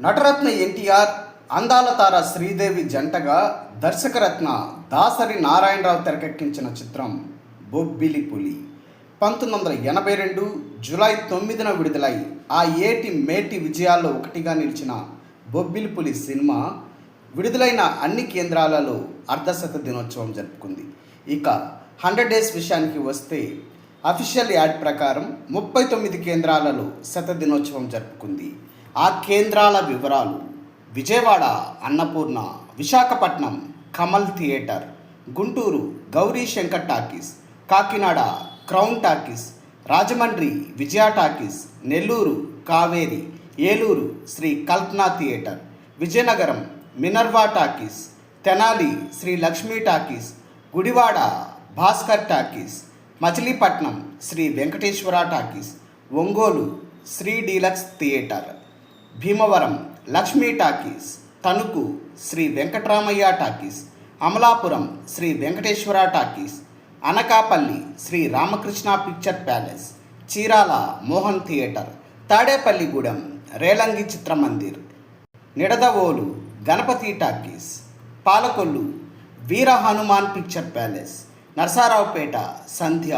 నటరత్న ఎన్టీఆర్ అందాల తార శ్రీదేవి జంటగా దర్శకరత్న దాసరి నారాయణరావు తెరకెక్కించిన చిత్రం బొబ్బిలి పులి పంతొమ్మిది వందల ఎనభై రెండు జూలై తొమ్మిదిన విడుదలై ఆ ఏటి మేటి విజయాల్లో ఒకటిగా నిలిచిన బొబ్బిలి పులి సినిమా విడుదలైన అన్ని కేంద్రాలలో అర్ధశత దినోత్సవం జరుపుకుంది. ఇక హండ్రెడ్ డేస్ విషయానికి వస్తే అఫీషియల్ యాడ్ ప్రకారం ముప్పై తొమ్మిది కేంద్రాలలో శత దినోత్సవం జరుపుకుంది. ఆ కేంద్రాల వివరాలు. Vijayawada Annapurna Visakhapatnam Kamal theatre Guntur Gauri Shankar talkies Kakinada crown talkies Rajahmundry Vijaya talkies Nellore Kaveri Eluru Sri Kalpana theatre Vizianagaram Minerva talkies Tenali Sri Lakshmi talkies Gudivada Bhaskar talkies Machilipatnam Sri Venkateswara talkies Ongole Sri deluxe theatre. Bhimavaram Lakshmi talkies Tanuku Sri Venkataramaiah talkies Amalapuram Sri Venkateswara talkies Anakapalli Sri Ramakrishna picture palace Chirala Mohan theatre Tadepalligudem Relangi Chitramandir Nidadavolu Ganapathi talkies Palakollu Veera Hanuman picture palace Narasaraopet Sandhya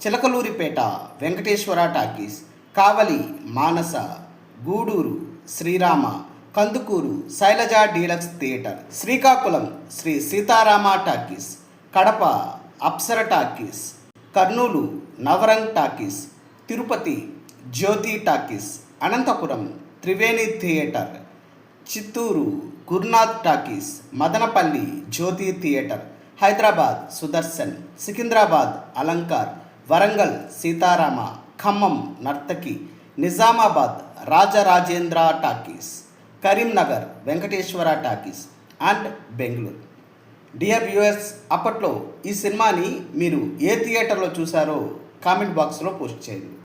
Chilakaluripet Venkateswara talkies Kavali Manasa Gudur Srirama Kandukur Sailaja deluxe theatre Srikakulam Sri Sitarama talkies Kadapa Apsara talkies Kurnool Navrang talkies Tirupati Jyothi talkies Anantapur Triveni theatre Chittoor Gurunath talkies Madanapalle Jyothi theatre Hyderabad Sudarshan Secunderabad Alankar Warangal Sitarama Khammam Nartaki Nizamabad Rajarajendra talkies Karimnagar Venkateswara talkies and Bengaluru. Dear viewers అప్పట్లో ఈ సినిమాని మీరు ఏ థియేటర్లో చూసారో comment బాక్స్లో post చేయండి.